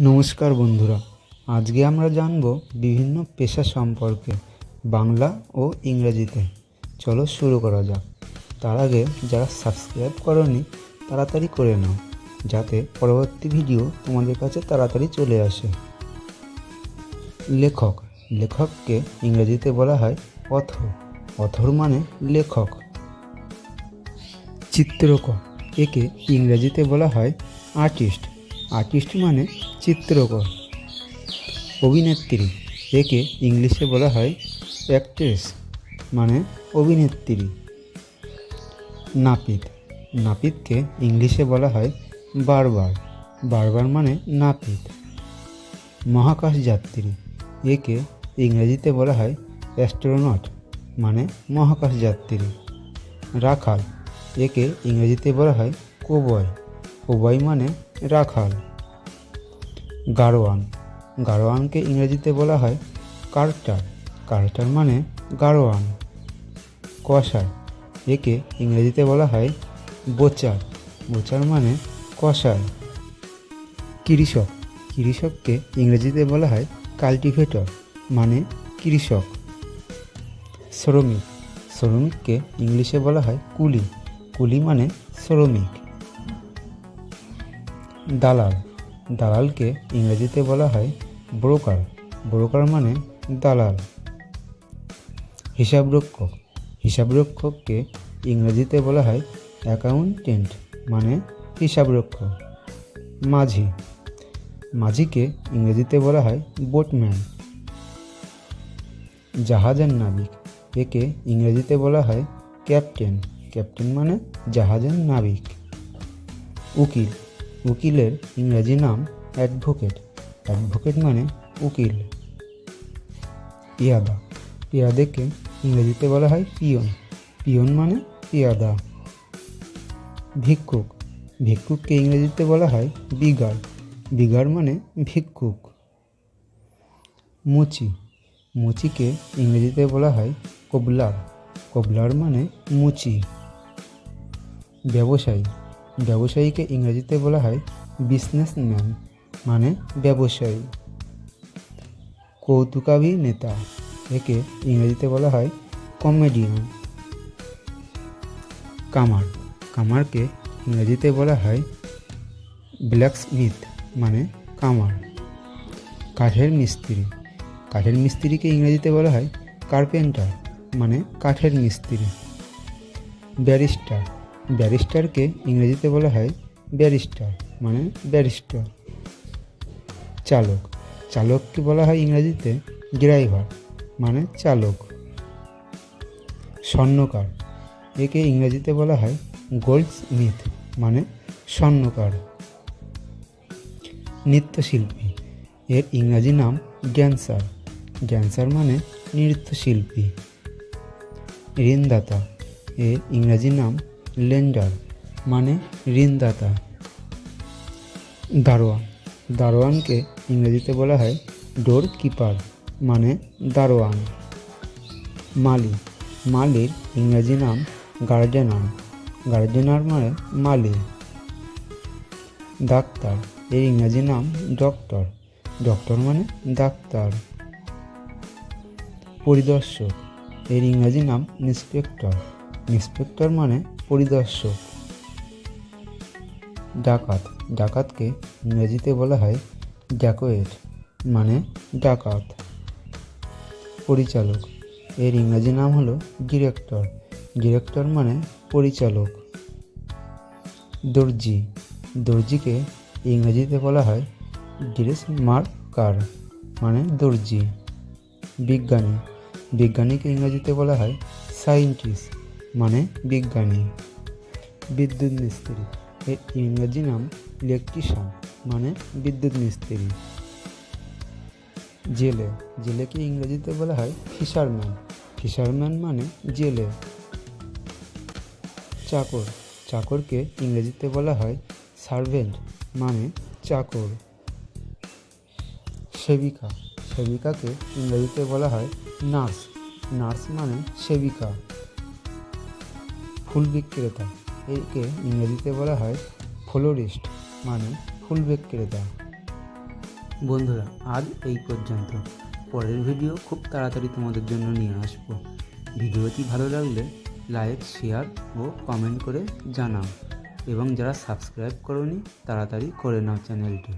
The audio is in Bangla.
নমস্কার বন্ধুরা, আজকে আমরা জানব বিভিন্ন পেশা সম্পর্কে, বাংলা ও ইংরেজিতে। চলো শুরু করা যাক। তার আগে যারা সাবস্ক্রাইব করনি, তাড়াতাড়ি করে নাও, যাতে পরবর্তী ভিডিও তোমাদের কাছে তাড়াতাড়ি চলে আসে। লেখক। লেখককে ইংরেজিতে বলা হয় অথর। অথর মানে লেখক। চিত্রকর। একে ইংরেজিতে বলা হয় আর্টিস্ট। আর্টিস্ট মানে চিত্রকর, অভিনেত্রী, একে ইংলিশে বলা হয় অ্যাক্ট্রেস মানে অভিনেত্রী। নাপিত, নাপিতকে ইংলিশে বলা হয় বারবার বারবার মানে নাপিত। মহাকাশ যাত্রী, একে ইংরেজিতে বলা হয় অ্যাস্ট্রোনট মানে মহাকাশ যাত্রী। রাখাল, একে ইংরেজিতে বলা হয় কোবয় কোবয় মানে রাখাল। গারোয়ান গারোয়ানকে ইংরেজিতে বলা হয় কার্টার। কার্টার মানে গারোয়ান কষাই একে ইংরেজিতে বলা হয় বোচার। বোচার মানে কষাই কৃষক। কৃষককে ইংরেজিতে বলা হয় কাল্টিভেটর মানে কৃষক। শ্রমিক। শ্রমিককে ইংলিশে বলা হয় কুলি। কুলি মানে শ্রমিক। দালাল। দালালকে ইংরেজিতে বলা হয় ব্রোকার। ব্রোকার মানে দালাল। হিসাবরক্ষক। হিসাবরক্ষককে ইংরেজিতে বলা হয় অ্যাকাউন্টেন্ট মানে হিসাবরক্ষক। মাঝি। মাঝিকে ইংরেজিতে বলা হয় বোটম্যান। জাহাজের নাবিক। একে ইংরেজিতে বলা হয় ক্যাপ্টেন। ক্যাপ্টেন মানে জাহাজের নাবিক। উকিল। উকিলের ইংরেজি নাম অ্যাডভোকেট। অ্যাডভোকেট মানে উকিল। পিয়াদা। পিয়াদেকে ইংরেজিতে বলা হয় পিয়ন। পিয়ন মানে পিয়াদা। ভিক্ষুক। ভিক্ষুককে ইংরেজিতে বলা হয় বিগার। বিগার মানে ভিক্ষুক। মুচি। মুচিকে ইংরেজিতে বলা হয় কোবলার। কোবলার মানে মুচি। ব্যবসায়ী। ব্যবসায়ীকে ইংরেজিতে বলা হয় বিজনেসম্যান মানে ব্যবসায়ী। কৌতুকাভিনেতা, একে ইংরেজিতে বলা হয় কমেডিয়ান কামার, কামারকে ইংরেজিতে বলা হয় ব্ল্যাক স্মিথ মানে কামার। কাঠের মিস্ত্রি, কাঠের মিস্ত্রিকে ইংরেজিতে বলা হয় কার্পেন্টার মানে কাঠের মিস্ত্রি। ব্যারিস্টার ব্যারিস্টারকে ইংরেজিতে বলা হয় ব্যারিস্টার মানে ব্যারিস্টার। চালক, চালককে বলা হয় ইংরেজিতে ড্রাইভার মানে চালক। স্বর্ণকার, একে ইংরেজিতে বলা হয় গোল্ড স্মিথ মানে স্বর্ণকার। নৃত্যশিল্পী, এর ইংরাজি নাম ড্যান্সার ড্যান্সার মানে নৃত্যশিল্পী। ঋণদাতা, এর ইংরাজি নাম লেন্ডার মানে ঋণদাতা। দারোয়ান। দারোয়ানকে ইংরেজিতে বলা হয় ডোর কিপার মানে দারোয়ান। মালি। মালির ইংরেজি নাম গার্ডেনার। গার্ডেনার মানে মালি। ডাক্তার। এর ইংরেজি নাম ডক্টর। ডক্টর মানে ডাক্তার। পরিদর্শক। এর ইংরেজি নাম ইন্সপেক্টর। ইন্সপেক্টর মানে পরিদর্শক। ডাকাত। ডাকাতকে ইংরেজিতে বলা হয় ড্যাকোয়েট মানে ডাকাত। পরিচালক। এর ইংরেজি নাম হলো ডিরেক্টর। ডিরেক্টর মানে পরিচালক। দর্জি। দর্জিকে ইংরেজিতে বলা হয় ড্রেস মার্কার মানে দর্জি। বিজ্ঞানী। বিজ্ঞানীকে ইংরেজিতে বলা হয় সায়েন্টিস্ট মানে বিজ্ঞানী। বিদ্যুৎ মিস্ত্রি। এর ইংরেজি নাম ইলেকট্রিশিয়ান মানে বিদ্যুৎ মিস্ত্রি। জেলে। জেলেকে ইংরেজিতে বলা হয় ফিশারম্যান। ফিশারম্যান মানে জেলে। চাকর। চাকরকে ইংরেজিতে বলা হয় সার্ভেন্ট মানে চাকর। সেবিকা। সেবিকাকে ইংরেজিতে বলা হয় নার্স। নার্স মানে সেবিকা। ফুল বিক্রেতা একে ইংরেজিতে বলা হয় ফ্লোরিস্ট মানে ফুল বিক্রেতা বন্ধুরা, আজ এই পর্যন্ত। পরের ভিডিও খুব তাড়াতাড়ি তোমাদের জন্য নিয়ে আসব। ভিডিওটি ভালো লাগলে লাইক, শেয়ার ও কমেন্ট করে জানাও। এবং যারা সাবস্ক্রাইব করোনি, তাড়াতাড়ি করে নাও চ্যানেলটি।